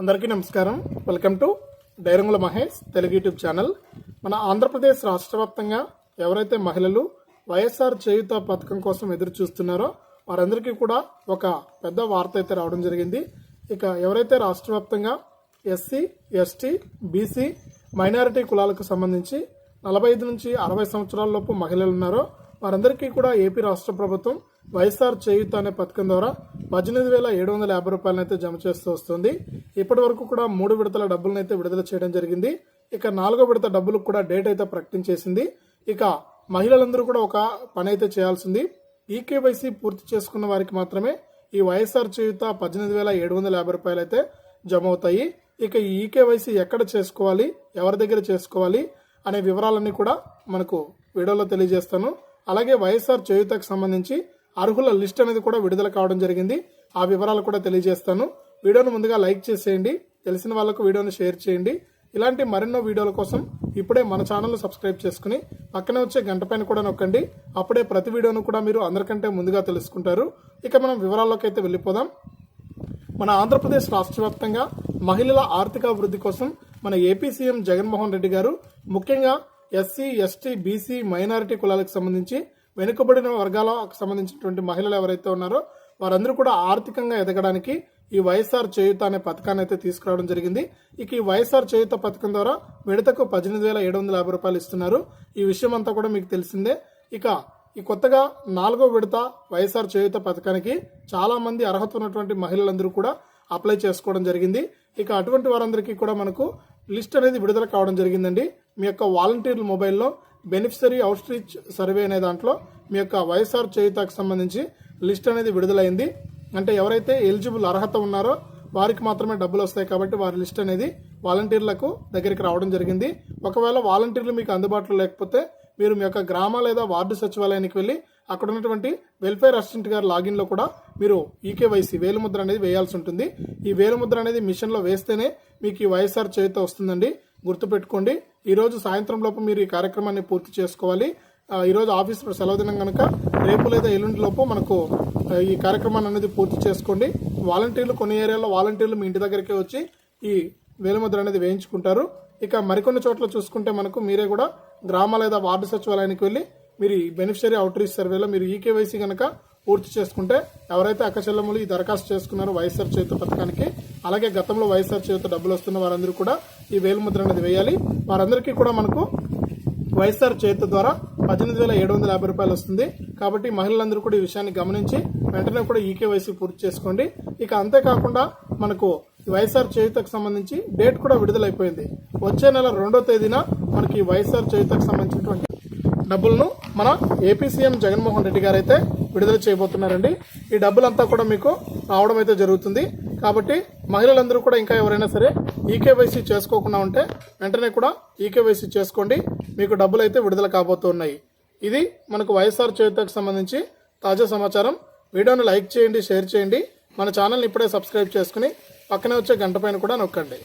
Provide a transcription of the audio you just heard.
అందరికీ నమస్కారం. Welcome to డైరంగుల మహేష్ తెలుగు యూట్యూబ్ ఛానల్. మన ఆంధ్రప్రదేశ్ రాష్ట్ర వ్యాప్తంగా ఎవరైతే మహిళలు వైఎస్ఆర్ చేయుత పథకం కోసం ఎదురు చూస్తున్నారో వారందరికీ కూడా ఒక పెద్ద వార్త అయితే రావడం జరిగింది. ఇక ఎవరైతే రాష్ట్ర వ్యాప్తంగా ఎస్సీ ఎస్టీ బీసీ మైనారిటీ కులాలకు సంబంధించి నలభై ఐదు నుంచి అరవై సంవత్సరాల లోపు మహిళలు ఉన్నారో వారందరికీ కూడా ఏపీ రాష్ట్ర ప్రభుత్వం వైఎస్ఆర్ చేయూత అనే పథకం ద్వారా పద్దెనిమిది వేల ఏడు వందల యాభై రూపాయలను అయితే జమ చేస్తూ వస్తుంది. ఇప్పటి వరకు కూడా మూడు విడతల డబ్బులను అయితే విడుదల చేయడం జరిగింది. ఇక నాలుగో విడత డబ్బులకు కూడా డేట్ అయితే ప్రకటించేసింది ఇక మహిళలందరూ కూడా ఒక పని అయితే చేయాల్సింది. ఈకేవైసీ పూర్తి చేసుకున్న వారికి మాత్రమే ఈ వైఎస్ఆర్ చేయూత పద్దెనిమిది వేల ఏడు వందల యాభై రూపాయలు అయితే జమ అవుతాయి. ఇక ఈ ఈకేవైసీ ఎక్కడ చేసుకోవాలి ఎవరి దగ్గర చేసుకోవాలి అనే వివరాలన్నీ కూడా మనకు వీడియోలో తెలియజేస్తాను. అలాగే వైఎస్ఆర్ చేయూతకు సంబంధించి అర్హుల లిస్ట్ అనేది కూడా విడుదల కావడం జరిగింది. ఆ వివరాలు కూడా తెలియజేస్తాను. వీడియోను ముందుగా లైక్ చేసేయండి. తెలిసిన వాళ్ళకు వీడియోను షేర్ చేయండి. ఇలాంటి మరెన్నో వీడియోల కోసం ఇప్పుడే మన ఛానల్ను సబ్స్క్రైబ్ చేసుకుని పక్కనే వచ్చే గంట పైన కూడా నొక్కండి. అప్పుడే ప్రతి వీడియోను కూడా మీరు అందరికంటే ముందుగా తెలుసుకుంటారు. ఇక మనం వివరాల్లోకి అయితే వెళ్ళిపోదాం. మన ఆంధ్రప్రదేశ్ రాష్ట్ర వ్యాప్తంగా మహిళల ఆర్థిక అభివృద్ధి కోసం మన ఏపీ సీఎం జగన్మోహన్ రెడ్డి గారు ముఖ్యంగా ఎస్సీ ఎస్టీ బీసీ మైనారిటీ కులాలకు సంబంధించి వెనుకబడిన వర్గాలకు సంబంధించినటువంటి మహిళలు ఎవరైతే ఉన్నారో వారందరూ కూడా ఆర్థికంగా ఎదగడానికి ఈ వైఎస్ఆర్ చేయుత అనే పథకాన్ని అయితే తీసుకురావడం జరిగింది. ఇక ఈ వైఎస్ఆర్ చేయుత పథకం ద్వారా విడతకు పద్దెనిమిది వేల ఏడు వందల యాభై రూపాయలు ఇస్తున్నారు. ఈ విషయం అంతా కూడా మీకు తెలిసిందే. ఇక ఈ కొత్తగా నాలుగో విడత వైఎస్ఆర్ చేయుత పథకానికి చాలా మంది అర్హత ఉన్నటువంటి మహిళలందరూ కూడా అప్లై చేసుకోవడం జరిగింది. ఇక అటువంటి వారందరికీ కూడా మనకు లిస్ట్ అనేది విడుదల కావడం జరిగిందండి. మీ యొక్క వాలంటీర్ల మొబైల్లో బెనిఫిషరీ అవుట్రీచ్ సర్వే అనే దాంట్లో మీ యొక్క వైఎస్ఆర్ చేయుతకు సంబంధించి లిస్ట్ అనేది విడుదలైంది. అంటే ఎవరైతే ఎలిజిబుల్ అర్హత ఉన్నారో వారికి మాత్రమే డబ్బులు వస్తాయి కాబట్టి వారి లిస్ట్ అనేది వాలంటీర్లకు దగ్గరికి రావడం జరిగింది. ఒకవేళ వాలంటీర్లు మీకు అందుబాటులో లేకపోతే మీరు మీ యొక్క గ్రామ లేదా వార్డు సచివాలయానికి వెళ్ళి అక్కడ ఉన్నటువంటి వెల్ఫేర్ అసిస్టెంట్ గారి లాగిన్లో కూడా మీరు ఈకేవైసీ వేలుముద్ర అనేది వేయాల్సి ఉంటుంది. ఈ వేలుముద్ర అనేది మిషన్లో వేస్తేనే మీకు ఈ వైఎస్ఆర్ చేత వస్తుందండి. గుర్తుపెట్టుకోండి. ఈరోజు సాయంత్రం లోపు మీరు ఈ కార్యక్రమాన్ని పూర్తి చేసుకోవాలి. ఈరోజు ఆఫీస్ సెలవు దినం కనుక రేపు లేదా ఎల్లుండి లోపు మనకు ఈ కార్యక్రమాన్ని అనేది పూర్తి చేసుకోండి. వాలంటీర్లు కొన్ని ఏరియాలో వాలంటీర్లు మీ ఇంటి దగ్గరికి వచ్చి ఈ వేలుముద్ర అనేది వేయించుకుంటారు. ఇక మరికొన్ని చోట్ల చూసుకుంటే మనకు మీరే కూడా గ్రామ లేదా వార్డు సచివాలయానికి వెళ్ళి మీరు ఈ బెనిఫిషరీ అవుట్రీచ్ సర్వేలో మీరు ఈకేవైసీ కనుక పూర్తి చేసుకుంటే ఎవరైతే అక్కచెల్లెములు ఈ దరఖాస్తు చేసుకున్నారో వైఎస్ఆర్ చేత పథకానికి అలాగే గతంలో వైఎస్ఆర్ చేత డబ్బులు వస్తున్న వారందరూ కూడా ఈ వేలుముద్ర అనేది వేయాలి. వారందరికీ కూడా మనకు వైఎస్ఆర్ చేతి ద్వారా పద్దెనిమిది వేల ఏడు వందల యాభై రూపాయలు వస్తుంది. కాబట్టి మహిళలందరూ కూడా ఈ విషయాన్ని గమనించి వెంటనే కూడా ఈకేవైసీ పూర్తి చేసుకోండి. ఇక అంతేకాకుండా మనకు వైఎస్ఆర్ చేయుతకు సంబంధించి డేట్ కూడా విడుదలైపోయింది. వచ్చే నెల రెండో తేదీన మనకి వైఎస్ఆర్ చేయుతకు సంబంధించినటువంటి డబ్బులను మన ఏపీ సీఎం జగన్మోహన్ రెడ్డి గారు అయితే విడుదల చేయబోతున్నారండి. ఈ డబ్బులంతా కూడా మీకు రావడం అయితే జరుగుతుంది. కాబట్టి మహిళలందరూ కూడా ఇంకా ఎవరైనా సరే ఈకేవైసీ చేసుకోకుండా ఉంటే వెంటనే కూడా ఈకేవైసీ చేసుకోండి. మీకు డబ్బులు అయితే విడుదల కాబోతున్నాయి. ఇది మనకు వైఎస్ఆర్ చేతకు సంబంధించి తాజా సమాచారం. వీడియోను లైక్ చేయండి షేర్ చేయండి. మన ఛానల్ని ఇప్పుడే సబ్స్క్రైబ్ చేసుకుని పక్కనే వచ్చే గంట పైన కూడా నొక్కండి.